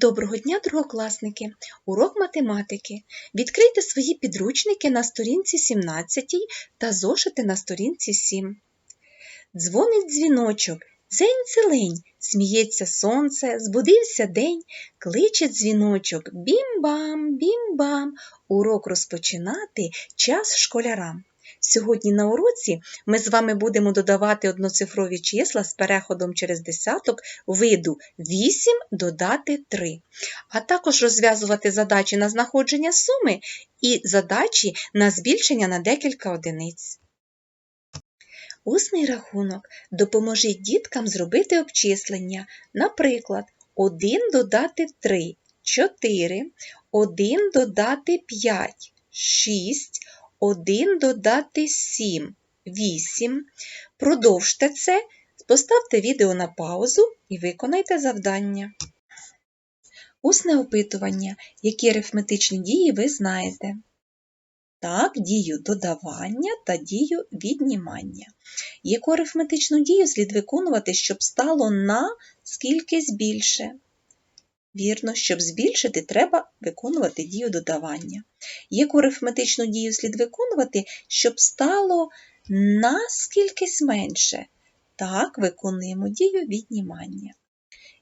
Доброго дня, другокласники! Урок математики. Відкрийте свої підручники на сторінці 17 та зошити на сторінці 7. Дзвонить дзвіночок, дзень зелень, сміється сонце, збудився день, кличе дзвіночок, бім-бам, бім-бам. Урок розпочинати час школярам. Сьогодні на уроці ми з вами будемо додавати одноцифрові числа з переходом через десяток виду 8 додати 3, а також розв'язувати задачі на знаходження суми і задачі на збільшення на декілька одиниць. Усний рахунок допоможіть діткам зробити обчислення. Наприклад, 1 додати 3 4, 1 додати 5 6, 1 додати 7 8. Продовжте це, поставте відео на паузу і виконайте завдання. Усне опитування. Які арифметичні дії ви знаєте? Так, дію додавання та дію віднімання. Яку арифметичну дію слід виконувати, щоб стало на скількись більше? Вірно, щоб збільшити, треба виконувати дію додавання. Яку арифметичну дію слід виконувати, щоб стало на скількись менше? Так, виконуємо дію віднімання.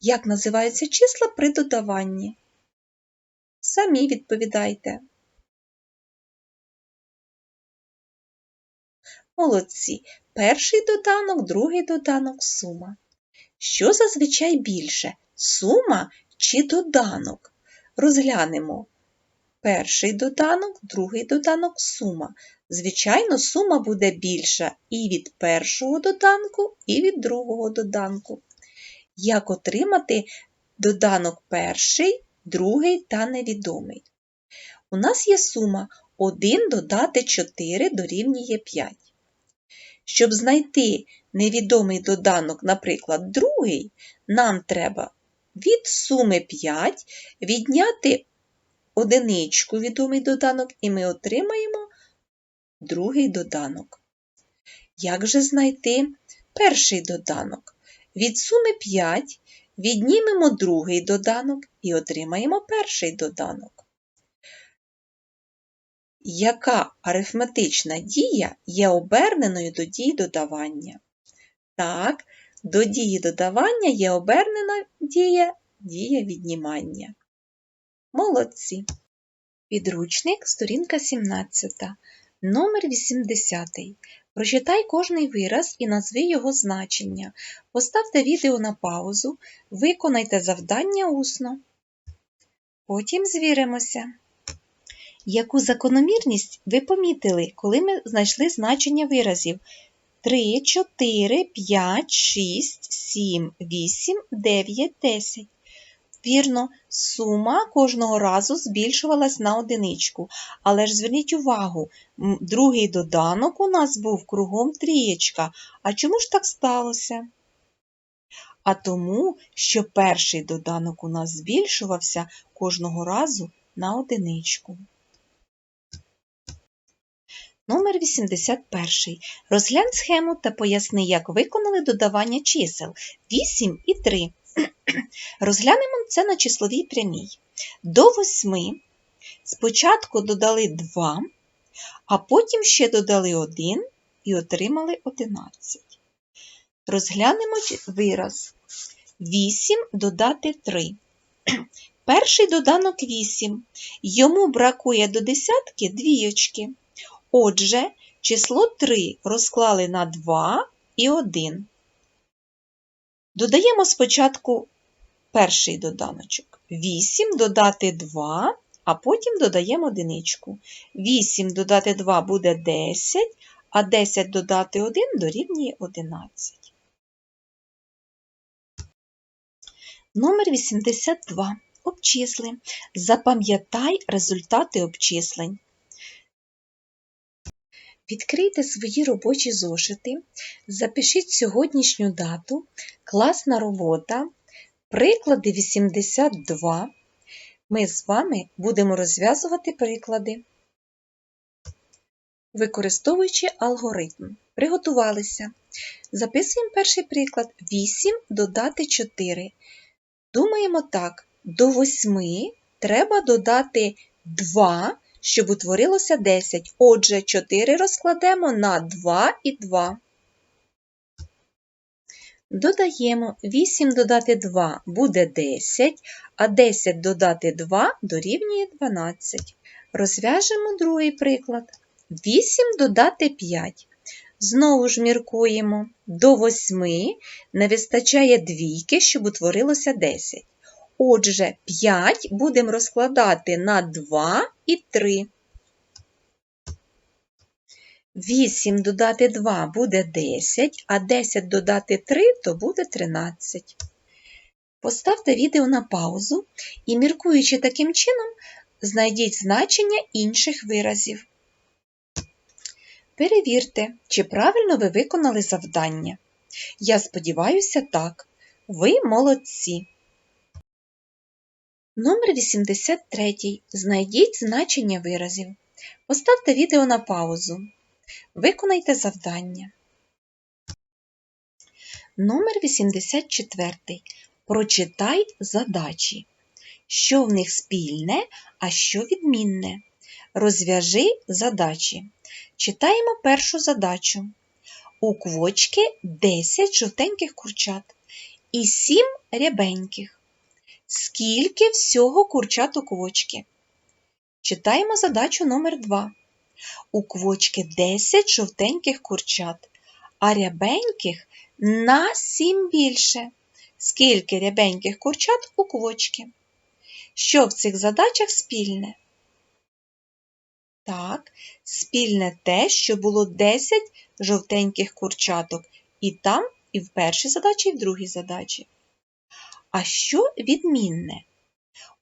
Як називаються числа при додаванні? Самі відповідайте. Молодці. Перший доданок, другий доданок, сума. Що зазвичай більше? Сума чи доданок? Розглянемо. Перший доданок, другий доданок, сума. Звичайно, сума буде більша і від першого доданку, і від другого доданку. Як отримати доданок перший, другий та невідомий? У нас є сума 1 додати 4 дорівнює 5. Щоб знайти невідомий доданок, наприклад, другий, нам треба від суми 5 відняти одиничку відомий доданок, і ми отримаємо другий доданок. Як же знайти перший доданок? Від суми 5 віднімемо другий доданок і отримаємо перший доданок. Яка арифметична дія є оберненою до дії додавання? Так, до дії додавання є обернена дія дія віднімання. Молодці. Підручник, сторінка 17, номер 80. Прочитай кожний вираз і назви його значення. Поставте відео на паузу, виконайте завдання усно. Потім звіримося. Яку закономірність ви помітили, коли ми знайшли значення виразів 3, 4, 5, 6, 7, 8, 9, 10? Вірно, сума кожного разу збільшувалась на одиничку. Але ж зверніть увагу, другий доданок у нас був кругом трієчка. А чому ж так сталося? А тому, що перший доданок у нас збільшувався кожного разу на одиничку. Номер 81. Розглянь схему та поясни, як виконали додавання чисел 8 і 3. Розглянемо це на числовій прямій. До 8 спочатку додали 2, а потім ще додали 1 і отримали 11. Розглянемо вираз. 8 додати 3. Перший доданок 8. Йому бракує до десятки двійочки. Отже, число 3 розклали на 2 і 1. Додаємо спочатку перший доданочок. 8 додати 2, а потім додаємо одиничку. 8 додати 2 буде 10, а 10 додати 1 дорівнює 11. Номер 82. Обчисли. Запам'ятай результати обчислень. Відкрийте свої робочі зошити, запишіть сьогоднішню дату, класна робота, приклади 82. Ми з вами будемо розв'язувати приклади, використовуючи алгоритм. Приготувалися. Записуємо перший приклад 8 додати 4. Думаємо так, До 8 треба додати 2, щоб утворилося 10. Отже, 4 розкладемо на 2 і 2. Додаємо 8 додати 2 буде 10, а 10 додати 2 дорівнює 12. Розв'яжемо другий приклад. 8 додати 5. Знову ж міркуємо. До 8 не вистачає двійки, щоб утворилося 10. Отже, 5 будемо розкладати на 2 і 3. 8 додати 2 буде 10, а 10 додати 3 то буде 13. Поставте відео на паузу і, міркуючи таким чином, знайдіть значення інших виразів. Перевірте, чи правильно ви виконали завдання. Я сподіваюся, так. Ви молодці. Номер 83. Знайдіть значення виразів. Поставте відео на паузу. Виконайте завдання. Номер 84. Прочитай задачі. Що в них спільне, а що відмінне. Розв'яжи задачі. Читаємо першу задачу. У квочки 10 жовтеньких курчат і 7 рябеньких. Скільки всього курчат у квочки? Читаємо задачу номер 2. У квочки 10 жовтеньких курчат, а рябеньких на 7 більше. Скільки рябеньких курчат у квочки? Що в цих задачах спільне? Так, спільне те, що було 10 жовтеньких курчаток і там, і в першій задачі, і в другій задачі. А що відмінне?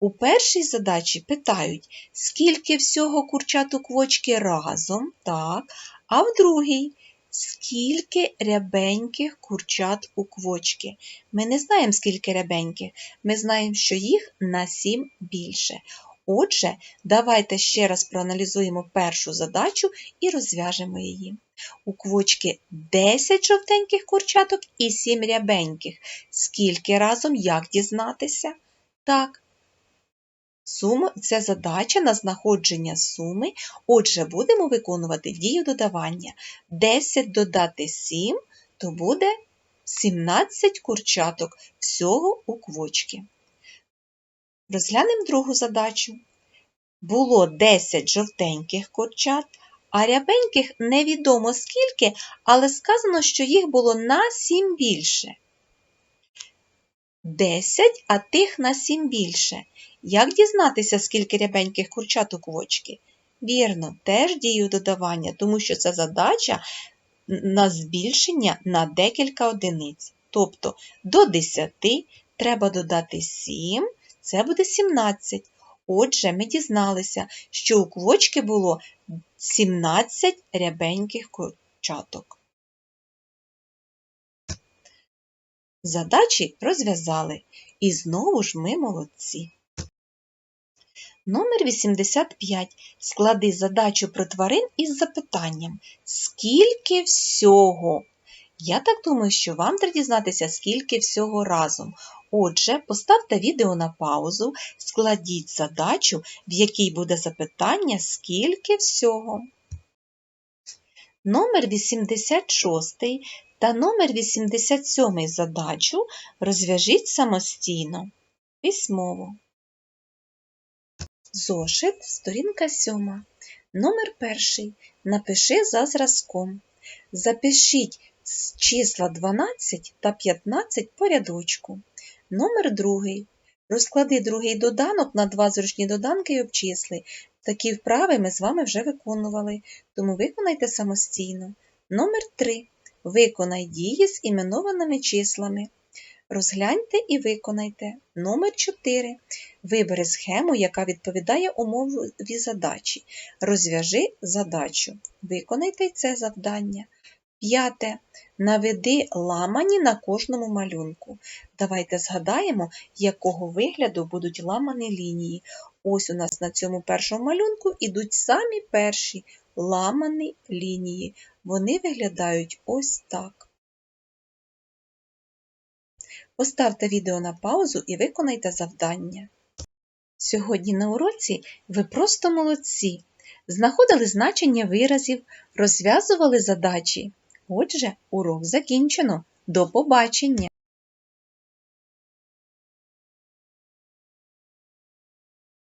У першій задачі питають, скільки всього курчат у квочки разом, так, а в другій скільки рябеньких курчат у квочки. Ми не знаємо, скільки рябеньких, ми знаємо, що їх на сім більше. Отже, давайте ще раз проаналізуємо першу задачу і розв'яжемо її. У квочки 10 жовтеньких курчаток і 7 рябеньких. Скільки разом, як дізнатися? Так. Сума це задача на знаходження суми. Отже, будемо виконувати дію додавання. 10 додати 7, то буде 17 курчаток всього у квочки. Розглянемо другу задачу. Було 10 жовтеньких курчат, а рябеньких невідомо скільки, але сказано, що їх було на 7 більше. 10, а тих на 7 більше. Як дізнатися, скільки рябеньких курчат у квочки? Вірно, теж дію додавання, тому що це задача на збільшення на декілька одиниць. Тобто до 10 треба додати 7, це буде 17. Отже, ми дізналися, що у квочки було 17 рябеньких курчаток. Задачі розв'язали. І знову ж ми молодці. Номер 85. Склади задачу про тварин із запитанням Скільки всього? Я так думаю, що вам треба дізнатися, скільки всього разом. Отже, поставте відео на паузу, складіть задачу, в якій буде запитання, скільки всього. Номер 86 та номер 87 задачу розв'яжіть самостійно. Письмово. Зошит, сторінка 7. Номер перший. Напиши за зразком. Запишіть числа 12 та 15 по рядочку. Номер другий. Розклади другий доданок на два зручні доданки і обчисли. Такі вправи ми з вами вже виконували, тому виконайте самостійно. Номер 3. Виконай дії з іменованими числами. Розгляньте і виконайте. Номер 4. Вибери схему, яка відповідає умові задачі. Розв'яжи задачу. Виконайте це завдання. П'яте. Наведи ламані на кожному малюнку. Давайте згадаємо, якого вигляду будуть ламані лінії. Ось у нас на цьому першому малюнку ідуть самі перші ламані лінії. Вони виглядають ось так. Поставте відео на паузу і виконайте завдання. Сьогодні на уроці ви просто молодці. Знаходили значення виразів, розв'язували задачі. Отже, урок закінчено. До побачення!